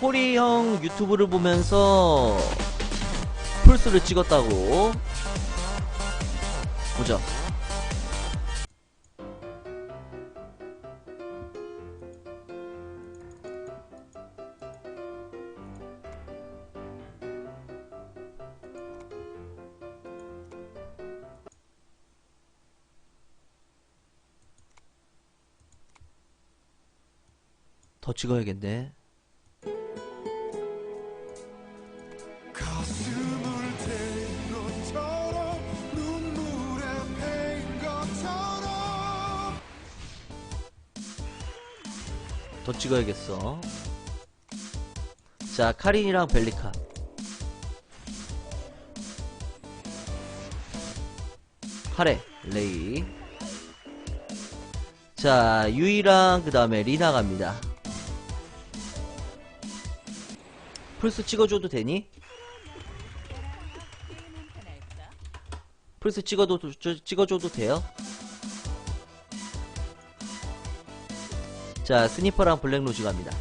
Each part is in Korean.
코리 형 유튜브를 보면서 풀스를 찍었다고. 보자 더 찍어야겠네 더 찍어야겠어. 자, 카린이랑 벨리카. 카레, 레이. 자, 유이랑 그 다음에 리나 갑니다. 플스 찍어줘도 되니? 플스 찍어도, 찍어줘도 돼요? 자, 스니퍼랑 블랙로즈 갑니다.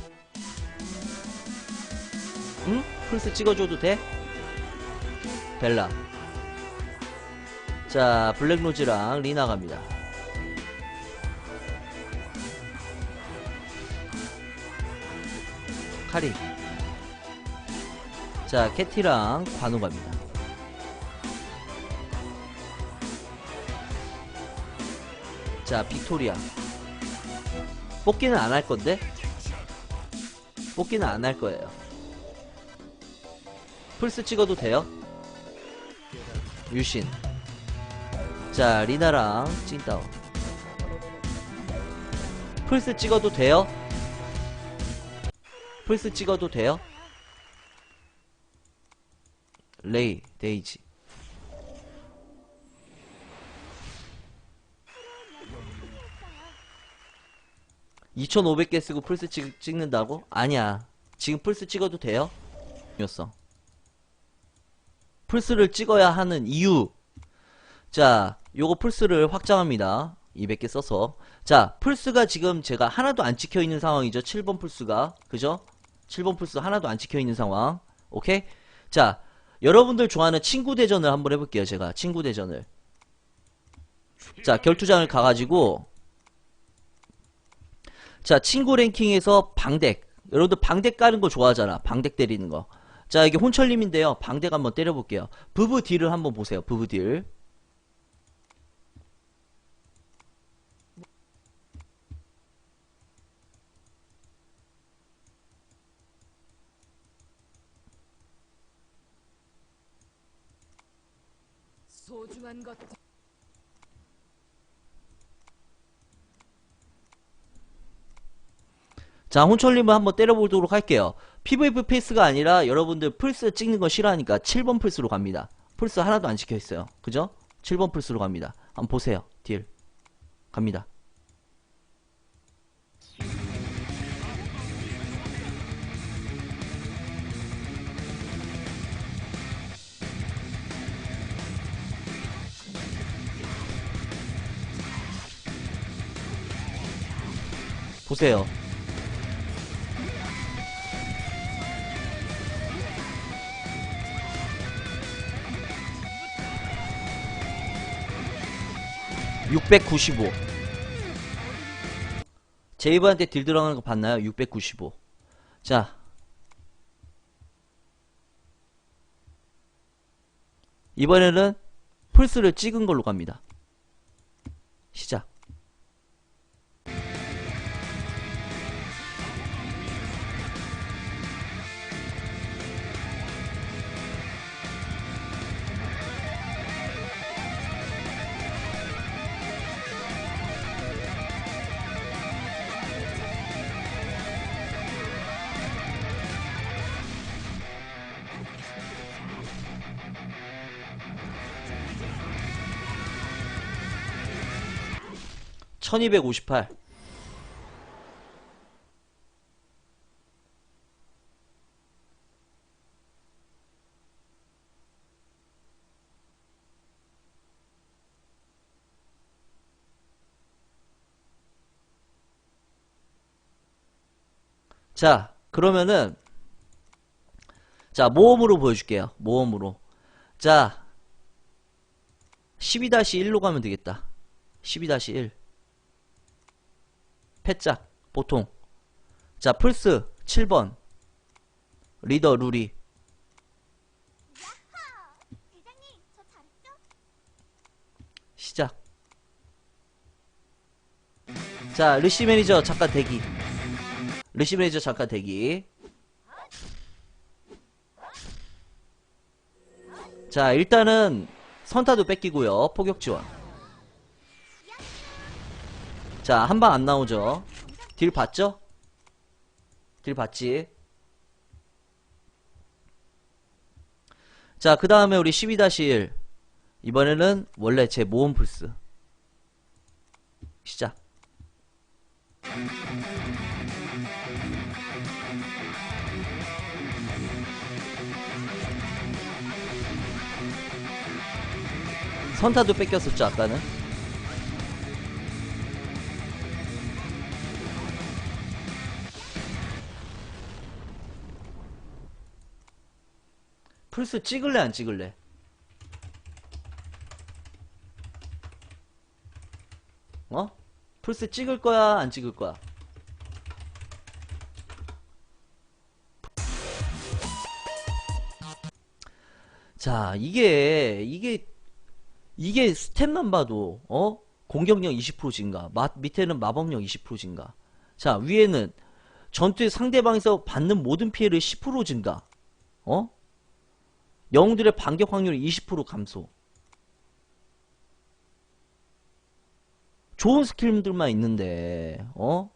응? 플스 찍어줘도 돼? 벨라. 자, 블랙로즈랑 리나 갑니다. 카리. 자, 캐티랑 관우 갑니다. 자, 빅토리아. 뽑기는 안 할 건데? 뽑기는 안 할 거예요. 플스 찍어도 돼요? 유신. 자, 리나랑 찐따오. 플스 찍어도 돼요? 플스 찍어도 돼요? 레이, 데이지. (2500개) 쓰고 플스 찍, 찍는다고? 아니야. 지금 플스 찍어도 돼요? 였어. 플스를 찍어야 하는 이유. 자 요거 플스를 확장합니다. 200개 써서. 자 플스가 지금 제가 하나도 안 찍혀있는 상황이죠. 7번 플스가. 그죠? 7번 플스 하나도 안 찍혀있는 상황. 오케이? 자 여러분들 좋아하는 친구 대전을 한번 해볼게요 제가. 친구 대전을. 자 결투장을 가가지고 자 친구 랭킹에서 방덱 여러분들 방덱 까는 거 좋아하잖아. 방덱 때리는 거자 이게 혼철님인데요. 방덱 한번 때려볼게요. 부부 딜을 한번 보세요 부부 딜 소중한 것 자, 혼철님을 한번 때려보도록 할게요. PVP 패스가 아니라 여러분들 플스 찍는 거 싫어하니까 7번 플스로 갑니다. 플스 하나도 안 찍혀있어요. 그죠? 7번 플스로 갑니다. 한번 보세요. 딜. 갑니다. 보세요. (695) 제이브한테 딜 들어가는 거 봤나요? (695) 자. 이번에는 플스를 찍은 걸로 갑니다. 시작 1258 자, 그러면은 자, 모험으로 보여줄게요. 모험으로. 자, 12-1로 가면 되겠다. 12-1. 패짝, 보통. 자, 플스 7번. 리더 루리. 시작. 자, 르시 매니저 잠깐 대기. 르시 매니저 잠깐 대기. 자, 일단은 선타도 뺏기고요. 포격 지원. 자, 한 방 안 나오죠. 딜 봤죠? 딜 봤지? 자, 그 다음에 우리 12-1. 이번에는 원래 제 모험 플스. 시작. 선타도 뺏겼었죠, 아까는. 플스 찍을래, 안 찍을래? 어? 플스 찍을 거야, 안 찍을 거야? 자, 이게, 이게, 이게 스탯만 봐도, 어? 공격력 20% 증가, 마, 밑에는 마법력 20% 증가. 자, 위에는 전투의 상대방에서 받는 모든 피해를 10% 증가. 어? 영웅들의 반격 확률 20% 감소. 좋은 스킬들만 있는데, 어?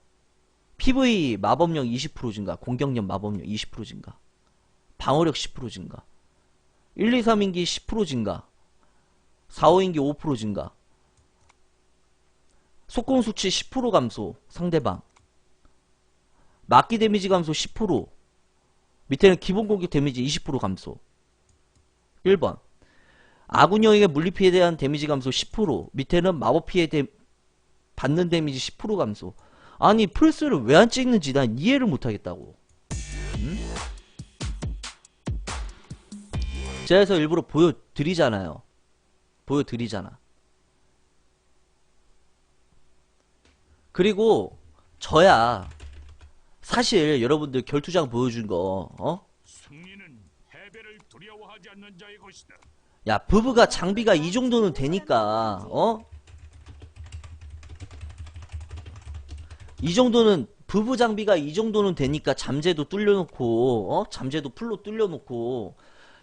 PV 마법력 20% 증가, 공격력 마법력 20% 증가, 방어력 10% 증가, 1, 2, 3인기 10% 증가, 4, 5인기 5% 증가, 속공 수치 10% 감소, 상대방, 막기 데미지 감소 10%, 밑에는 기본 공격 데미지 20% 감소. 1번. 아군 영역의 물리 피해에 대한 데미지 감소 10%, 밑에는 마법 피해 데, 받는 데미지 10% 감소. 아니 플스를 왜 안 찍는지 난 이해를 못하겠다고. 음? 제가 해서 일부러 보여드리잖아요. 보여드리잖아. 그리고 저야 사실 여러분들 결투장 보여준 거 어? 승리는 패배를 두려워하지 않는 자의 것이다. 야 부부가 장비가 이 정도는 되니까 어? 이 정도는 부부 장비가 이 정도는 되니까 잠재도 뚫려놓고 어? 잠재도 풀로 뚫려놓고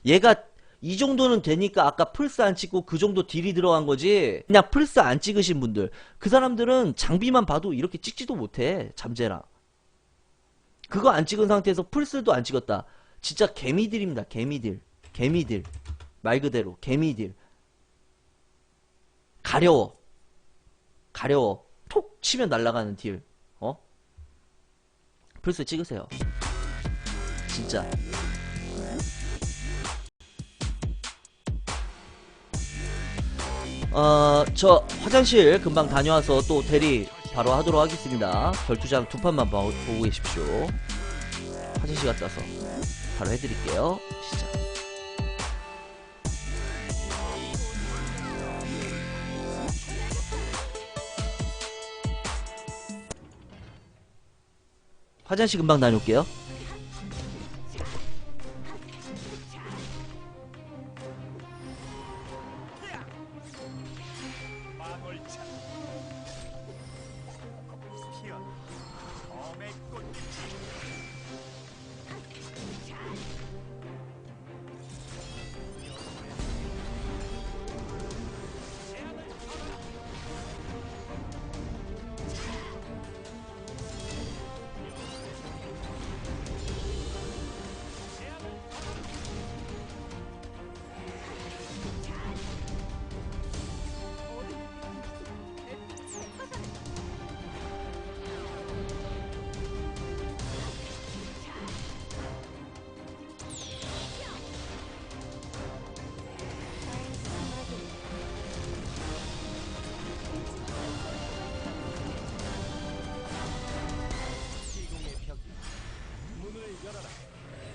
얘가 이 정도는 되니까 아까 플스 안 찍고 그 정도 딜이 들어간 거지? 그냥 플스 안 찍으신 분들 그 사람들은 장비만 봐도 이렇게 찍지도 못해 잠재랑. 그거 안 찍은 상태에서 플스도 안 찍었다. 진짜 개미들입니다 개미들 개미들 말 그대로 개미들 가려워 가려워 톡 치면 날아가는 딜 어? 플스 찍으세요 진짜 어, 저 화장실 금방 다녀와서 또 대리 바로 하도록 하겠습니다. 결투장 두 판만 봐- 보고 계십시오. 화장실 갔다 와서 바로 해드릴게요. 시작. 화장실 금방 다녀올게요.